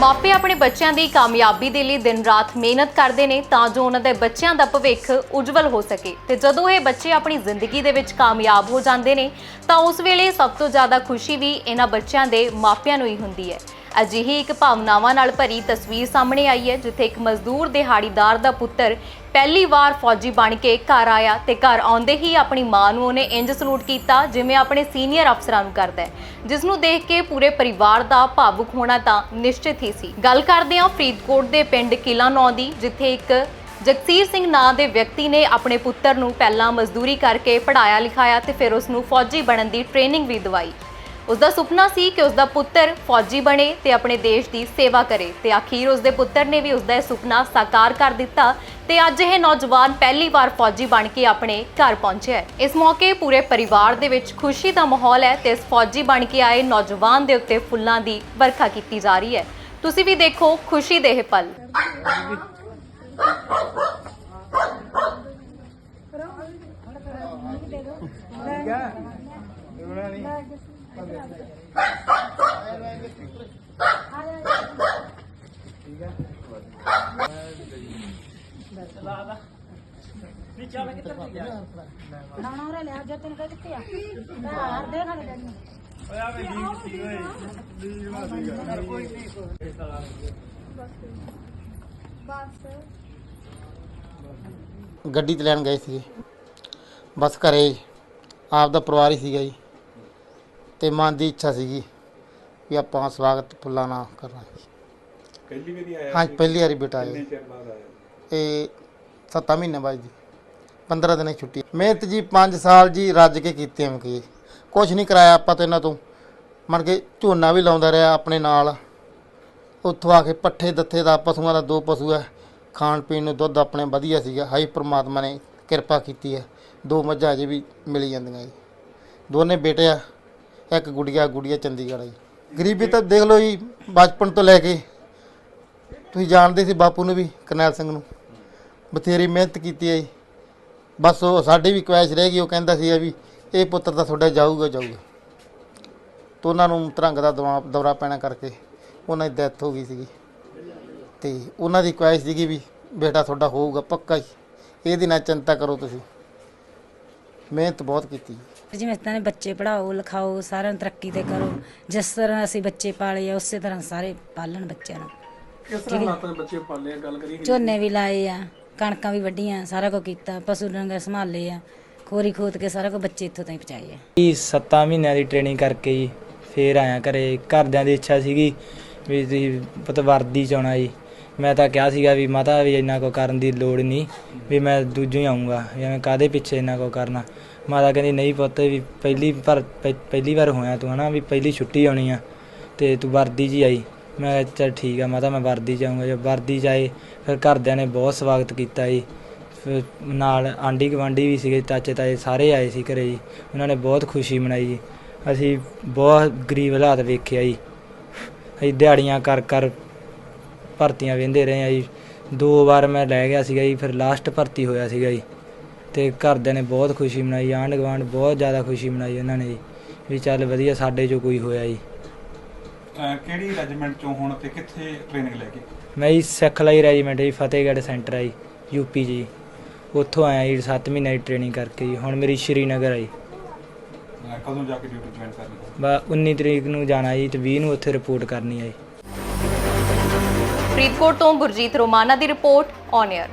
ਮਾਪੇ ਆਪਣੇ ਬੱਚਿਆਂ ਦੀ ਕਾਮਯਾਬੀ ਦੇ ਲਈ ਦਿਨ ਰਾਤ ਮਿਹਨਤ ਕਰਦੇ ਨੇ ਤਾਂ ਜੋ ਉਹਨਾਂ ਦੇ ਬੱਚਿਆਂ ਦਾ ਭਵਿੱਖ ਉਜਵਲ ਹੋ ਸਕੇ। ਤੇ ਜਦੋਂ ਇਹ ਬੱਚੇ ਆਪਣੀ ਜ਼ਿੰਦਗੀ ਦੇ ਵਿੱਚ ਕਾਮਯਾਬ ਹੋ ਜਾਂਦੇ ਨੇ, ਤਾਂ ਉਸ ਵੇਲੇ ਸਭ ਤੋਂ ਜ਼ਿਆਦਾ ਖੁਸ਼ੀ ਵੀ ਇਹਨਾਂ ਬੱਚਿਆਂ ਦੇ ਮਾਪਿਆਂ ਨੂੰ ਹੀ ਹੁੰਦੀ ਹੈ। ਅਜਿਹੀ ਇੱਕ ਭਾਵਨਾਵਾਂ ਨਾਲ ਭਰੀ ਤਸਵੀਰ ਸਾਹਮਣੇ ਆਈ ਹੈ, ਜਿੱਥੇ ਇੱਕ ਮਜ਼ਦੂਰ ਦਿਹਾੜੀਦਾਰ ਦਾ ਪੁੱਤਰ ਪਹਿਲੀ ਵਾਰ ਫੌਜੀ ਬਣ ਕੇ ਘਰ ਆਇਆ ਤੇ ਘਰ ਆਉਂਦੇ ਹੀ ਆਪਣੀ ਮਾਂ ਨੂੰ ਉਹਨੇ ਇੰਜ ਸਲੂਟ ਕੀਤਾ, ਜਿਵੇਂ ਆਪਣੇ ਸੀਨੀਅਰ ਅਫਸਰਾਂ ਨੂੰ ਕਰਦਾ ਹੈ। ਜਿਸ ਨੂੰ ਦੇਖ ਕੇ ਪੂਰੇ ਪਰਿਵਾਰ ਦਾ ਭਾਵੁਕ ਹੋਣਾ ਤਾਂ ਨਿਸ਼ਚਿਤ ਹੀ ਸੀ। ਗੱਲ ਕਰਦੇ ਹਾਂ ਫਰੀਦਕੋਟ ਦੇ ਪਿੰਡ ਕਿਲਾ ਨੌ ਦੀ, ਜਿੱਥੇ ਇੱਕ ਜਗਸੀਰ ਸਿੰਘ ਨਾਂ ਦੇ ਵਿਅਕਤੀ ਨੇ ਆਪਣੇ ਪੁੱਤਰ ਨੂੰ ਪਹਿਲਾਂ ਮਜ਼ਦੂਰੀ ਕਰਕੇ ਪੜਾਇਆ ਲਿਖਾਇਆ ਤੇ ਫਿਰ ਉਸ ਨੂੰ ਫੌਜੀ ਬਣਨ ਦੀ ਟ੍ਰੇਨਿੰਗ ਵੀ ਦਵਾਈ। ਉਸ ਦਾ ਸੁਪਨਾ ਸੀ ਕਿ ਉਸ ਦਾ ਪੁੱਤਰ ਫੌਜੀ ਬਣੇ ਤੇ ਆਪਣੇ ਦੇਸ਼ ਦੀ ਸੇਵਾ ਕਰੇ ਤੇ ਆਖੀਰ ਉਸ ਦੇ ਪੁੱਤਰ ਨੇ ਵੀ ਉਸ ਦਾ ਇਹ ਸੁਪਨਾ ਸਾਕਾਰ ਕਰ ਦਿੱਤਾ ਤੇ ਅੱਜ ਇਹ ਨੌਜਵਾਨ ਪਹਿਲੀ ਵਾਰ ਫੌਜੀ ਬਣ ਕੇ ਆਪਣੇ ਘਰ ਪਹੁੰਚਿਆ ਹੈ। ਇਸ ਮੌਕੇ ਪੂਰੇ ਪਰਿਵਾਰ ਦੇ ਵਿੱਚ ਖੁਸ਼ੀ ਦਾ ਮਾਹੌਲ ਹੈ ਤੇ ਇਸ ਫੌਜੀ ਬਣ ਕੇ ਆਏ ਨੌਜਵਾਨ ਦੇ ਉੱਤੇ ਫੁੱਲਾਂ ਦੀ ਵਰਖਾ ਕੀਤੀ ਜਾ ਰਹੀ ਹੈ। ਤੁਸੀਂ ਵੀ ਦੇਖੋ ਖੁਸ਼ੀ ਦੇ ਇਹ ਪਲ। ਲਾਉਣਾ ਉਰੇ ਲਿਆ ਜੋ ਤੈਨੂੰ ਕਹਿ ਦਿੱਤੇ ਆ ਹਾਰ ਦੇ ਖਾਣੇ ਡੈਡੀ ਗੱਡੀ ਤੇ ਲੈਣ ਗਏ ਸੀਗੇ ਬਸ ਘਰੇ ਆਪ ਦਾ ਪਰਿਵਾਰ ਹੀ ਸੀਗਾ ਜੀ। ਤੇ ਮਨ ਦੀ ਇੱਛਾ ਸੀਗੀ ਵੀ ਆਪਾਂ ਸਵਾਗਤ ਫੁੱਲਾਂ ਨਾਲ ਕਰਨਾ ਪਹਿਲੀ ਵਾਰੀ ਆਇਆ ਹਾਂ ਪਹਿਲੀ ਵਾਰੀ ਬੇਟਾ ਕਿੰਨੇ ਆਇਆ ਚਿਰ ਬਾਅਦ ਆਇਆ? ਇਹ 7 ਮਹੀਨੇ ਬਾਅਦ ਜੀ 15 ਦਿਨਾਂ ਛੁੱਟੀ। ਮਿਹਨਤ ਜੀ 5 ਸਾਲ ਜੀ ਰੱਜ ਕੇ ਕੀਤੀ ਐਮ ਕੀ ਕੁਝ ਨਹੀਂ ਕਰਾਇਆ ਆਪਾਂ ਤੋਂ ਇਹਨਾਂ ਤੋਂ। ਮਨ ਕੇ ਝੋਨਾ ਵੀ ਲਾਉਂਦਾ ਰਿਹਾ ਆਪਣੇ ਨਾਲ। ਉੱਥੋਂ ਆ ਕੇ ਪੱਠੇ ਦੱਥੇ ਦਾ ਪਸ਼ੂਆਂ ਦਾ ਦੋ ਪਸ਼ੂ ਹੈ ਖਾਣ ਪੀਣ ਨੂੰ ਦੁੱਧ ਆਪਣੇ ਵਧੀਆ ਸੀਗਾ। ਹਾਈ ਪ੍ਰਮਾਤਮਾ ਨੇ ਕਿਰਪਾ ਕੀਤੀ ਹੈ ਦੋ ਮੱਝਾਂ ਅਜੇ ਵੀ ਮਿਲੀ ਜਾਂਦੀਆਂ ਜੀ। ਦੋਨੇ ਬੇਟੇ ਆ। ਇੱਕ ਗੁੜੀਆ ਗੁੜੀਆ ਚੰਡੀਗੜ੍ਹ ਆ ਜੀ ਗਰੀਬੀ ਤਾਂ ਦੇਖ ਲਓ ਜੀ, ਬਚਪਨ ਤੋਂ ਲੈ ਕੇ। ਤੁਸੀਂ ਜਾਣਦੇ ਸੀ ਬਾਪੂ ਨੂੰ ਵੀ, ਕਰਨੈਲ ਸਿੰਘ ਨੂੰ। ਬਥੇਰੀ ਮਿਹਨਤ ਕੀਤੀ ਹੈ ਜੀ। ਬਸ ਉਹ ਸਾਡੀ ਵੀ ਕੁਐਸ਼ ਰਹਿ ਗਈ, ਉਹ ਕਹਿੰਦਾ ਸੀ ਵੀ ਇਹ ਪੁੱਤਰ ਤਾਂ ਤੁਹਾਡਾ ਜਾਊਗਾ ਜਾਊਗਾ। ਤਾਂ ਉਹਨਾਂ ਨੂੰ ਤਰੰਗ ਦਾ ਦਵਾ- ਦੌਰਾ ਪੈਣਾ ਕਰਕੇ ਉਹਨਾਂ ਦੀ ਡੈਥ ਹੋ ਗਈ ਸੀਗੀ। ਤੇ ਉਹਨਾਂ ਦੀ ਕੁਐਸ਼ ਸੀਗੀ ਵੀ ਬੇਟਾ ਤੁਹਾਡਾ ਹੋਊਗਾ ਪੱਕਾ ਹੀ ਇਹਦੀ ਨਾ ਚਿੰਤਾ ਕਰੋ ਤੁਸੀਂ। ਮਿਹਨਤ ਬਹੁਤ ਕੀਤੀ ਜਿਵੇਂ ਇਸ ਤਰ੍ਹਾਂ ਬੱਚੇ ਪੜਾਓ ਲਿਖਾਓ ਸਾਰਿਆਂ ਨੂੰ ਤਰੱਕੀ ਤੇ ਕਰੋ। ਜਿਸ ਤਰ੍ਹਾਂ ਅਸੀਂ ਬੱਚੇ ਪਾਲੇ ਆ ਉਸੇ ਤਰ੍ਹਾਂ ਸਾਰੇ ਪਾਲਣ ਬੱਚਿਆਂ ਨੂੰ। ਕਿਸ ਤਰ੍ਹਾਂ ਹਾਲਾਤਾਂ ਬੱਚੇ ਪਾਲੇ ਆ? ਗੱਲ ਕਰੀਏ ਝੋਨੇ ਵੀ ਲਾਏ ਆ ਕਣਕਾਂ ਵੀ ਵੱਢੀਆਂ ਸਾਰਾ ਕੁਝ ਕੀਤਾ ਪਸ਼ੂ ਡੰਗਰ ਸੰਭਾਲੇ ਆ ਖੋਰੀ ਖੋਤ ਕੇ ਸਾਰਾ ਕੁਝ ਬੱਚੇ ਇੱਥੋਂ ਤਾਈਂ ਪਹੁੰਚਾਏ ਆ। ਜੀ 7 ਮਹੀਨਿਆਂ ਦੀ ਟ੍ਰੇਨਿੰਗ ਕਰਕੇ ਜੀ ਫੇਰ ਆਇਆ ਘਰੇ। ਘਰਦਿਆਂ ਦੀ ਇੱਛਾ ਸੀਗੀ ਵੀ ਤੁਸੀਂ ਪੁੱਤ ਵਰਦੀ ਚ ਆਉਣਾ ਜੀ। ਮੈਂ ਤਾਂ ਕਿਹਾ ਸੀਗਾ ਵੀ ਮਾਤਾ ਵੀ ਇੰਨਾ ਕੋ ਕਰਨ ਦੀ ਲੋੜ ਨਹੀਂ ਵੀ ਮੈਂ ਦੂਜੋਂ ਹੀ ਆਉਂਗਾ ਐਵੇਂ ਕਾਦੇ ਪਿੱਛੇ ਇੰਨਾ ਕੋ ਕਰਨਾ। ਮਾਤਾ ਕਹਿੰਦੀ, ਨਹੀਂ ਪੁੱਤ ਵੀ ਪਹਿਲੀ ਪਰ ਪਹਿਲੀ ਵਾਰ ਹੋਇਆ ਤੂੰ ਹਨਾ, ਵੀ ਪਹਿਲੀ ਛੁੱਟੀ ਆਉਣੀ ਆ ਤੇ ਤੂੰ ਵਰਦੀ 'ਚ ਹੀ ਆਈ। ਮੈਂ ਕਿਹਾ, ਚੱਲ ਠੀਕ ਆ ਮਾਤਾ, ਮੈਂ ਵਰਦੀ 'ਚ ਆਉਂਗਾ ਜੇ ਵਰਦੀ 'ਚ ਆਏ, ਫਿਰ ਘਰਦਿਆਂ ਨੇ ਬਹੁਤ ਸਵਾਗਤ ਕੀਤਾ ਜੀ। ਫਿਰ ਨਾਲ ਆਂਢੀ ਗੁਆਂਢੀ ਵੀ ਸੀਗੇ, ਚਾਚੇ ਤਾਏ ਸਾਰੇ ਆਏ ਸੀ ਘਰੇ ਜੀ। ਉਹਨਾਂ ਨੇ ਬਹੁਤ ਖੁਸ਼ੀ ਮਨਾਈ ਜੀ। ਅਸੀਂ ਬਹੁਤ ਗਰੀਬ ਹਾਲਾਤ ਵੇਖਿਆ ਜੀ। ਅਸੀਂ ਦਿਹਾੜੀਆਂ ਕਰ ਕਰ ਭਰਤੀਆਂ ਵੇਂਦੇ ਰਹੇ ਆ ਜੀ। ਦੋ ਵਾਰ ਮੈਂ ਲੈ ਗਿਆ ਸੀਗਾ ਜੀ, ਫਿਰ ਲਾਸਟ ਭਰਤੀ ਹੋਇਆ ਸੀਗਾ ਜੀ। ਤੇ ਘਰਦਿਆਂ ਨੇ ਬਹੁਤ ਖੁਸ਼ੀ ਮਨਾਈ ਆਂਢ ਗੁਆਂਢ ਬਹੁਤ ਜ਼ਿਆਦਾ ਖੁਸ਼ੀ ਮਨਾਈ ਉਹਨਾਂ ਨੇ ਜੀ ਵੀ ਚੱਲ ਵਧੀਆ ਸਾਡੇ ਚੋਂ ਕੋਈ ਹੋਇਆ ਜੀ। ਅਹ ਕਿਹੜੀ ਰੈਜੀਮੈਂਟ ਚੋਂ ਹੁਣ ਤੇ ਕਿੱਥੇ ਟ੍ਰੇਨਿੰਗ ਲੈ ਕੇ? ਮੈਂ ਜੀ ਸਿੱਖ ਲਈ ਰੈਜੀਮੈਂਟ ਜੀ ਫਤਿਹਗੜ੍ਹ ਸੈਂਟਰ ਆ ਜੀ ਯੂਪੀ ਜੀ। ਉੱਥੋਂ ਆਇਆ ਜੀ 7 ਮਹੀਨੇ ਦੀ ਟ੍ਰੇਨਿੰਗ ਕਰਕੇ ਜੀ ਹੁਣ ਮੇਰੀ ਸ਼੍ਰੀਨਗਰ ਆ ਜੀ। ਅਹ ਕਦੋਂ ਜਾ ਕੇ ਡਿਊਟੀ ਜੁਆਇਨ ਕਰਨੀ? ਬਾ 19 ਤਰੀਕ ਨੂੰ ਜਾਣਾ ਜੀ ਤੇ 20 ਨੂੰ ਉੱਥੇ ਰਿਪੋਰਟ ਕਰਨੀ ਹੈ ਜੀ। ਫਰੀਦਕੋਟ ਤੋਂ ਗੁਰਜੀਤ ਰੋਮਾਨਾ ਦੀ ਰਿਪੋਰਟ ਔਨ 에ਅਰ